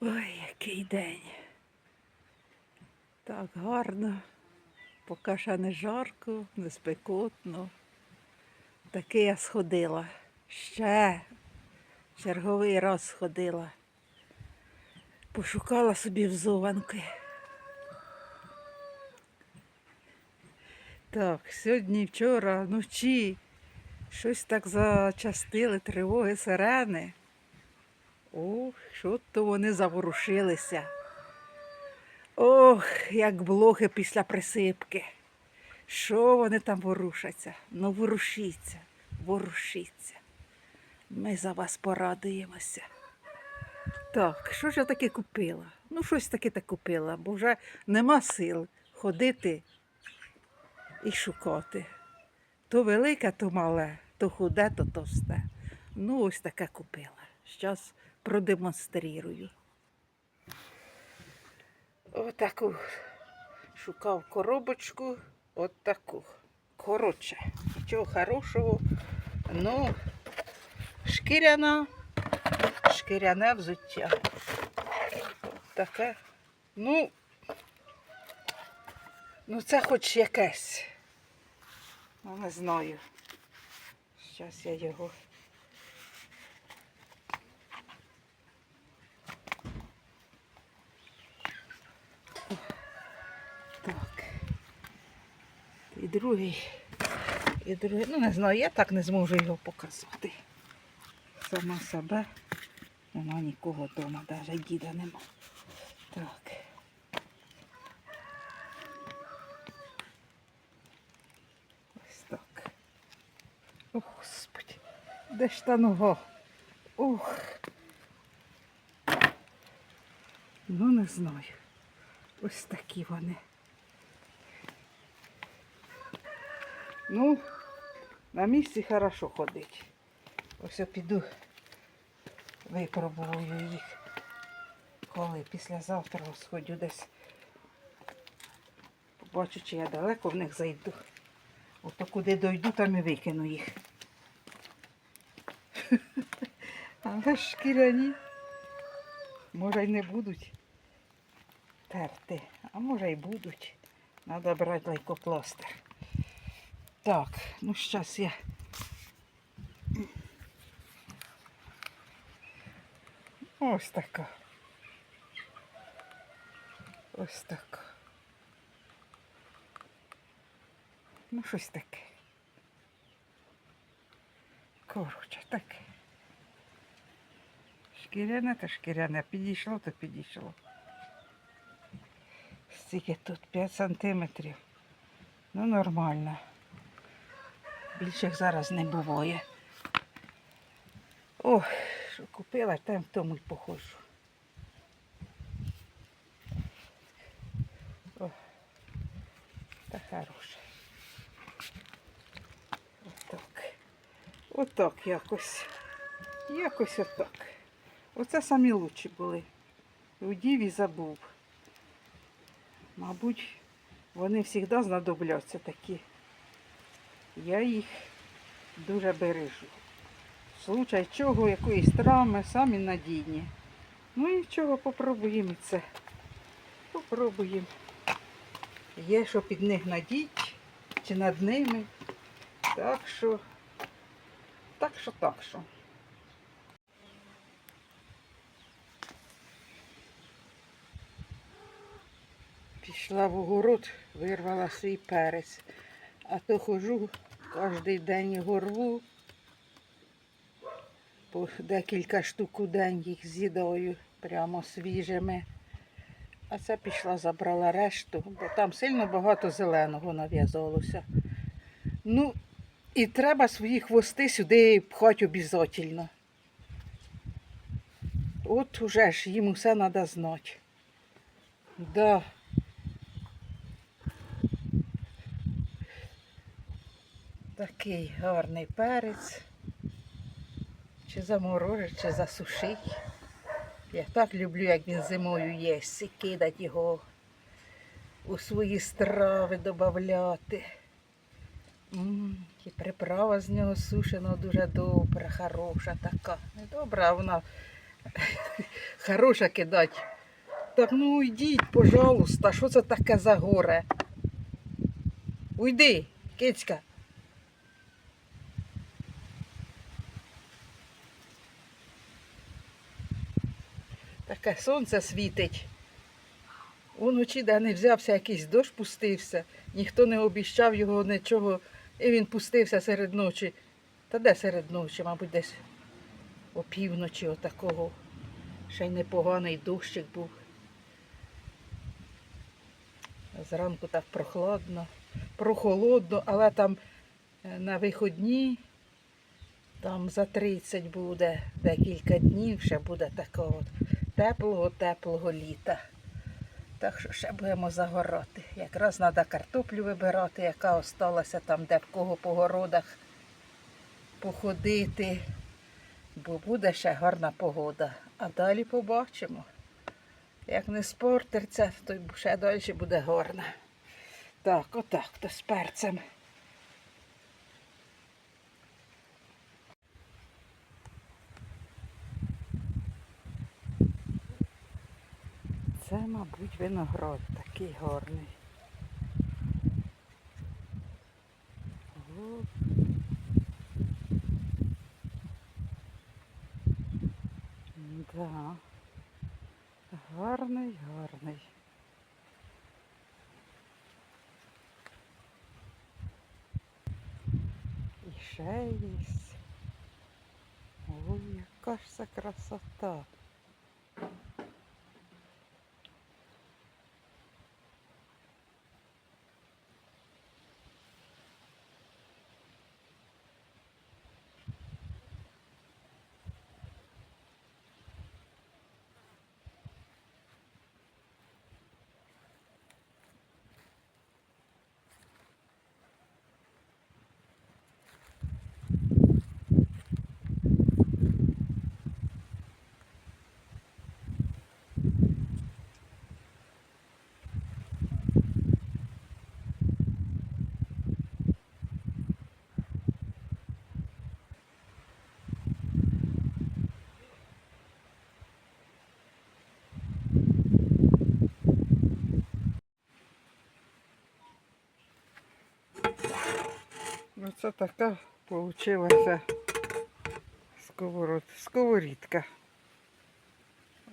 Ой, який день. Так гарно. Поки ще не жарко, не спекотно. Таки я сходила. Ще черговий раз сходила. Пошукала собі взованки. Так, сьогодні, вчора, вночі щось так зачастили тривоги сирени. Ох, що то вони заворушилися. Ох, як блохи після присипки. Що вони там ворушаться? Ну, ворушіться, ворушіться. Ми за вас порадуємося. Так, що ж я таке купила? Ну, щось таке так купила, бо вже нема сил ходити і шукати. То велике, то мале, то худе, то товсте. Ну, ось таке купила. Зараз продемонструю. Отаку шукав коробочку, от таку. Коротше, нічого хорошого. Ну, шкіряна, шкіряне взуття. От таке. Ну, ну це хоч якесь. Ну, не знаю. Зараз я його. Так. Другий. І другий. Ну, не знаю, я так не зможу його показати. Сама себе. Нема нікого вдома, навіть діда нема. Так. Ось так. О, Господи. Де ж та нога? Ох. Ну, не знаю. Ось такі вони. Ну, на місці хорошо ходить. Ось я піду випробую їх. Коли післязавтра сходю десь. Побачу, чи я далеко в них зайду. Ото куди дойду, там і викину їх. Але ж шкіряні. Може й не будуть терти, а може й будуть. Треба брати лайкопластир. Так, ну зараз я. Ось така. Ось така. Ну, щось таке. Коротше, таке. Шкіряне та шкіряне. Підійшло, то підійшло. Стільки тут 5 сантиметрів. Ну, нормально. Більших зараз не буває. Ох, що купила, там в тому й похожу. О, та хороше. Отак. Отак якось. Якось отак. Оце самі лучші були. Удів і забув. Мабуть, вони завжди знадобляться такі. Я їх дуже бережу. Случай чого, якоїсь травми, самі надійні. Ну і нічого, попробуємо це. Попробуємо. Є, що під них надіть, чи над ними. Так що, так що, так що. Пішла в огород, вирвала свій перець. А то хожу кожен день його рву. По декілька штук у день їх з'їдаю прямо свіжими. А це пішла, забрала решту, бо там сильно багато зеленого нав'язалося. Ну, і треба свої хвости сюди пхати обов'язково. От уже ж їм усе треба знати. Да. Такий гарний перець. Чи заморожить, чи засушить. Я так люблю, як він зимою є, і кидати його у свої страви додати. І приправа з нього сушена дуже добра, хороша така. Не добра, а вона хороше кидать. Так ну йдіть, пожалуйста, що це таке за горе? Уйди, кицька. Таке сонце світить. Уночі, де не взявся, якийсь дощ пустився, ніхто не обіщав його нічого, і він пустився серед ночі. Та де серед ночі, мабуть, десь опівночі отакого. Ще й непоганий дощик був. Зранку так прохладно, прохолодно, але там е, на виходні, там за 30 буде декілька днів, ще буде такого теплого-теплого літа. Так що ще будемо загорати. Якраз треба картоплю вибирати, яка осталася там, де в кого по городах походити, бо буде ще гарна погода. А далі побачимо. Як не спортиться, то ще далі буде гарно. Так, отак то з перцем. Це, мабуть, виноград такий гарний. Да. Гарний, гарний. І ще є. Ой, яка ж це красота. Оце така получилася сковород... сковорідка.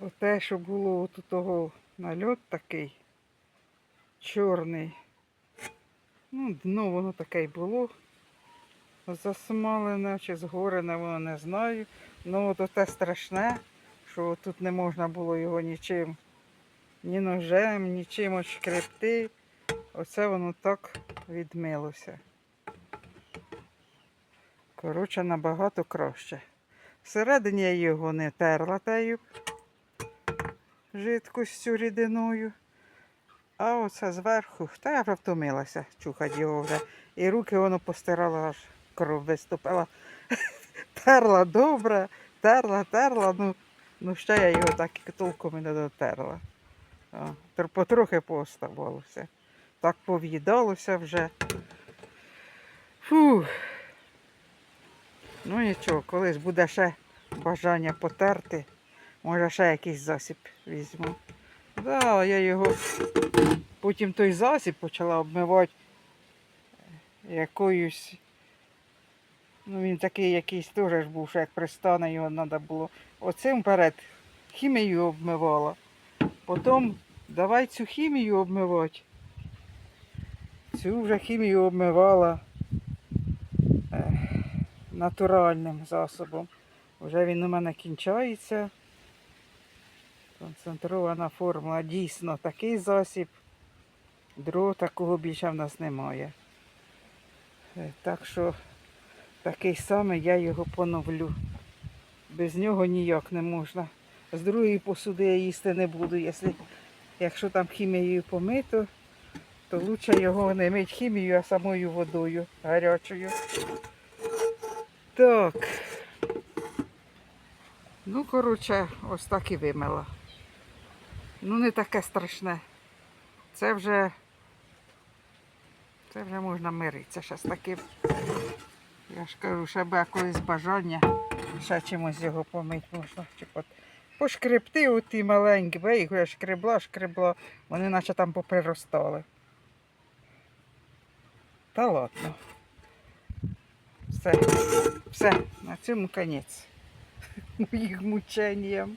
Оте, що було от у того нальот такий чорний. Ну, дно воно таке й було. Засмалене чи згорене, воно не знаю. Ну от оте страшне, що тут не можна було його нічим, ні ножем, нічим отшкребти. Оце воно так відмилося. Коротше, набагато краще. Всередині я його не терла тею жидкостю рідиною. А оце зверху, та я вже втомилася чухати його вже. І руки воно постирала, аж кров виступила. терла добре, терла, терла, ну, ну ще я його так і толком не дотерла. Потрохи поставалося. Так пов'їдалося вже. Фух. Ну нічого, колись буде ще бажання потерти. Може ще якийсь засіб візьму. Да, я його потім той засіб почала обмивати якоюсь. Ну він такий якийсь теж був, що як пристане його треба було. Оцим вперед хімію обмивала. Потім давай цю хімію обмивати. Цю вже хімію обмивала натуральним засобом. Вже він у мене кінчається. Концентрована формула. Дійсно, такий засіб. Другого такого більше в нас немає. Е, Так що такий самий я його поновлю. Без нього ніяк не можна. З другої посуди я їсти не буду. Якщо, якщо там хімією помито, то краще його не мить хімією, а самою водою гарячою. Так. Ну, коротше, ось так і вимила. Ну, не таке страшне. Це вже. Це вже можна миритися ще з таким. Я ж кажу, ще би колись бажання. Ще чимось його помити можна. Пот- Пошкребти оті маленькі, бо я їх вже шкребла, шкребла, вони наче там поприростали. Та ладно. Все, все, на цьому конець. моїх мученням.